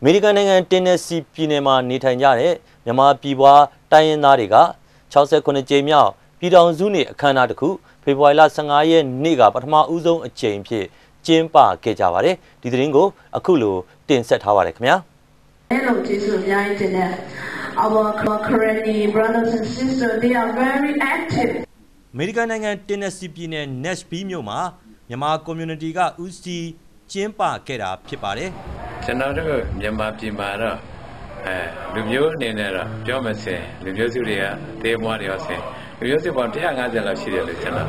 အမေရိကန်နိုင်ငံတင်နက်စီပြည်နယ်မှာနေထိုင်ကြတဲ့မြန်မာပြည်ပွားတိုင်းရင်းသားတွေက68ကြိမ်မြောက်ပြည်ထောင်စုနေ့အခမ်းအနားတစ်ခုဖေဖော်ဝါရီလ15ရက်နေ့ကပထမဦးဆုံးအကြိမ်ဖြစ်ကျင်းပခဲ့ကြပါတယ်ဒီသတင်းကိုအခုလိုတင်ဆက်ထားပါတယ်ခင်ဗျာ Hello, Jesus, yeah, internet. Our Karani brothers and sisters, they are very active. အမေရိကန်နိုင်ငံတင်နက်စီပြည်နယ် Nashville မြို့မှာမြန်မာ community ကဦးစီးကျင်းပခဲ့တာဖြစ်ပါတယ် ကျွန်တော်တို့မြန်မာပြည်မှာတော့အဲလူမျိုးအနေနဲ့တော့ပြောမစင်လူမျိုးစုတွေကတေးမွားတွေရောစင်လူမျိုးစုပေါင်း150လောက်ရှိတယ်လို့ကျွန်တော်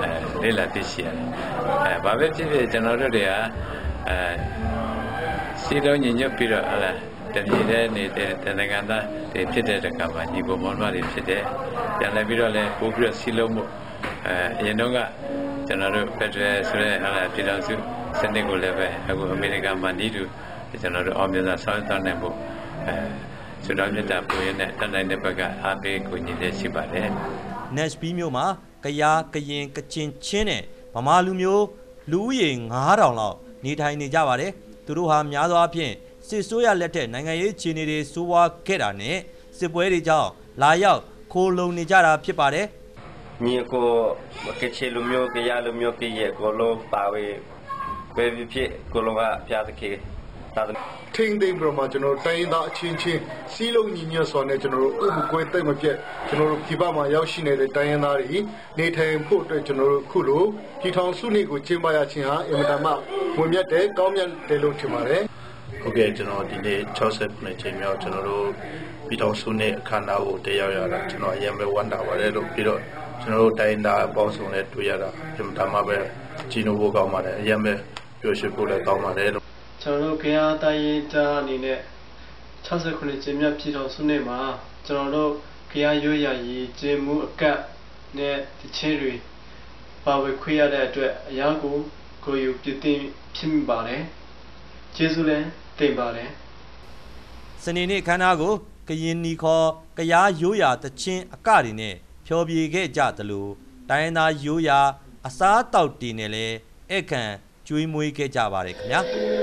အဲလေ့လာသိရှိရတယ်အဲဘာပဲဖြစ်ဖြစ်ကျွန်တော်တို့တွေကအဲစီလုံးညီညွတ်ပြီးတော့ဟလာတပြည်တဲ့နေတဲ့တနိုင်ငံသားတွေဖြစ်တဲ့တက္ကမှာညီကိုမောင်နှမတွေဖြစ်တဲ့ပြန်လည်ပြီးတော့လည်းပို့ပြီးတော့စီလုံးမှုအဲအရင်တော့ကကျွန်တော်တို့ဖက်ဒရယ်ဆိုတဲ့ဟလာပြည်တော်စုစနစ်ကိုလည်းပဲအခုအမေရိကန်မှာဤသူ ကျွန်တော်တို့အောင်မြင်စွာဆောင်ရွက်သွားနိုင်ဖို့အဲကျွန်တော်မြတ်တာပုံရနဲ့တန်တိုင်းတဲ့ဘက်ကအားပေးကူညီနေရှိပါတယ် Nashville မြို့မှာကယားကရင်ကချင်ချင်းနဲ့ဗမာလူမျိုးလူဦးရေ9000လောက်နေထိုင်နေကြပါတယ်သူတို့ဟာများသောအားဖြင့်စစ်ဆိုးရလက်ထက်နိုင်ငံရေးခြေအနေတွေစိုးဝါးခဲ့တာနဲ့စစ်ပွဲတွေကြောင့်လာရောက်ခိုးလုံနေကြတာဖြစ်ပါတယ်ညီကိုကချေလူမျိုးကရလူမျိုးကရဲ့ကိုလိုပါဝေပဲဖြစ်ဖြစ်ကိုလိုကဖျားသခေ သာသထိမ့်သိမ့်ပြီးတော့မှကျွန်တော်တို့တိုင်းရင်းသားအချင်းချင်းစီးလုံးညီညွတ်စွာနဲ့ကျွန်တော်တို့ဥပကွဲတိတ်မပြတ်ကျွန်တော်တို့ဒီဘက်မှာရောက်ရှိနေတဲ့တိုင်းရင်းသားတွေနေထိုင်ဖို့အတွက်ကျွန်တော်တို့ခုလိုပြည်ထောင်စုနေ့ကိုကျင်းပရခြင်းဟာအင်မတန်မှဝင်မြတ်တယ်ကောင်းမြတ်တယ်လို့ထင်ပါတယ်ဟုတ်ကဲ့ကျွန်တော်ဒီနေ့69ချိန်မြောက်ကျွန်တော်တို့ပြည်တော်စုနဲ့အခမ်းအနားကိုတက်ရောက်ရတာကျွန်တော်အရင်ပဲဝမ်းသာပါတယ်လို့ပြီးတော့ကျွန်တော်တို့တိုင်းသားအပေါင်းစုံနဲ့တွေ့ရတာဒီမှာမှပဲကြီးနိုးဖို့ကောင်းပါတယ်အရင်ပဲပျော်ရွှင်ဖို့လည်းကောင်းပါတယ်လို့ ကျွန်တော်တို့ခင်အားတိုင်းရင်းသားအနေနဲ့69ကျင်းမြတ်ပြည်တော်စုနေ့မှာကျွန်တော်တို့ခင်အားရွရရည်ကျင်းမှုအကတ်နဲ့တချင်းတွေပါဝေခွေရတဲ့အတွက်အရာကိုကိုယ်ယူပြည့်တင်ဖြစ်မိပါတယ်ကျေးဇူးလည်းတင်ပါတယ်စနေနေ့ခမ်းနားကိုကရင်နီခေါ်ကရားရိုးရာတချင်းအကတွေနဲ့ဖျော်ဖြေခဲ့ကြသလိုတိုင်းရင်းသားရိုးရာအစားအသောက်တွေနဲ့လည်းဧကန်ကျွေးမွေးခဲ့ကြပါတယ်ခင်ဗျာ